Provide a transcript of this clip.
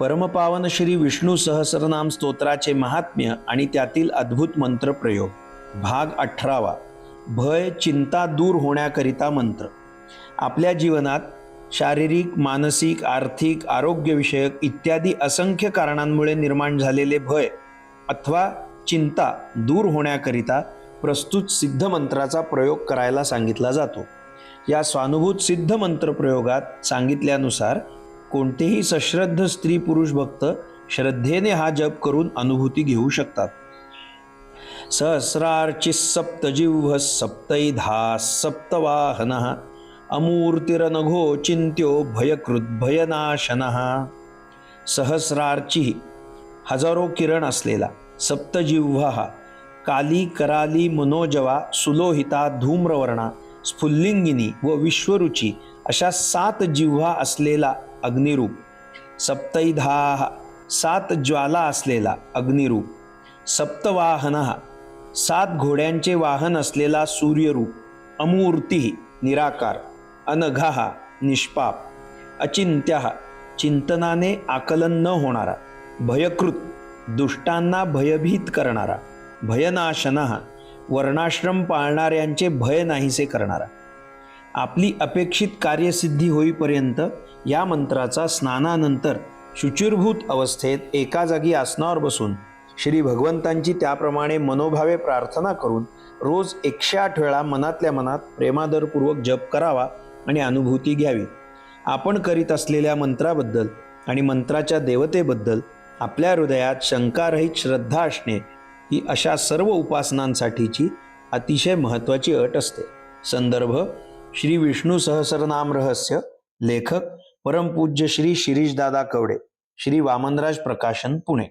परमपावन श्री विष्णू सहस्रनाम स्तोत्राचे महात्म्य आणि त्यातील अद्भुत मंत्र प्रयोग. भाग अठरावा. भय चिंता दूर होण्याकरिता मंत्र. आपल्या जीवनात शारीरिक मानसिक आर्थिक आरोग्यविषयक इत्यादी असंख्य कारणांमुळे निर्माण झालेले भय अथवा चिंता दूर होण्याकरिता प्रस्तुत सिद्ध मंत्राचा प्रयोग करायला सांगितला जातो. या स्वानुभूत सिद्ध मंत्र प्रयोगात सांगितल्यानुसार कोणतेही सश्रद्ध स्त्री पुरुष भक्त श्रद्धेने हा जप करून अनुभूती घेऊ शकतात. सहस्रार्ची सप्तजिह्व सप्तैधा सप्तवाहन अमूर्तिरनघो चिंत्यो भयकृद्भयनाशन। सहस्रार्ची हजारो किरण असलेला सप्तजिह्व काली कराली मनोजवा सुलोहिता धूम्रवर्णा स्फुल्लिंगिनी व विश्वरुची अशा सात जिव्हा असलेला अग्निरूप सप्तैधा सात ज्वाला असलेला अग्निरूप सप्तवाहन सात घोड्यांचे वाहन असलेला सूर्यरूप अमूर्ती निराकार अनघा निष्पाप अचिंत्य चिंतनाने आकलन न होणारा भयकृत दुष्टांना भयभीत करणारा भयनाशना वर्णाश्रम पाळणाऱ्यांचे भय नाहीसे करणारा. आपली अपेक्षित कार्यसिद्धी होईपर्यंत या मंत्राचा स्नानानंतर शुचिरभूत अवस्थेत एका जागी आसनावर बसून श्री भगवंतांची त्याप्रमाणे मनोभावे प्रार्थना करून रोज एकशे आठ वेळा मनातल्या मनात प्रेमादरपूर्वक जप करावा आणि अनुभूती घ्यावी. आपण करीत असलेल्या मंत्राबद्दल आणि मंत्राच्या देवतेबद्दल आपल्या हृदयात शंकारहित श्रद्धा असणे ही अशा सर्व उपासनांसाठीची अतिशय महत्त्वाची अट असते. संदर्भ श्री विष्णू सहस्रनाम रहस्य लेखक परमपूज्य श्री शिरीषदादा कवडे श्री वामनराज प्रकाशन पुणे.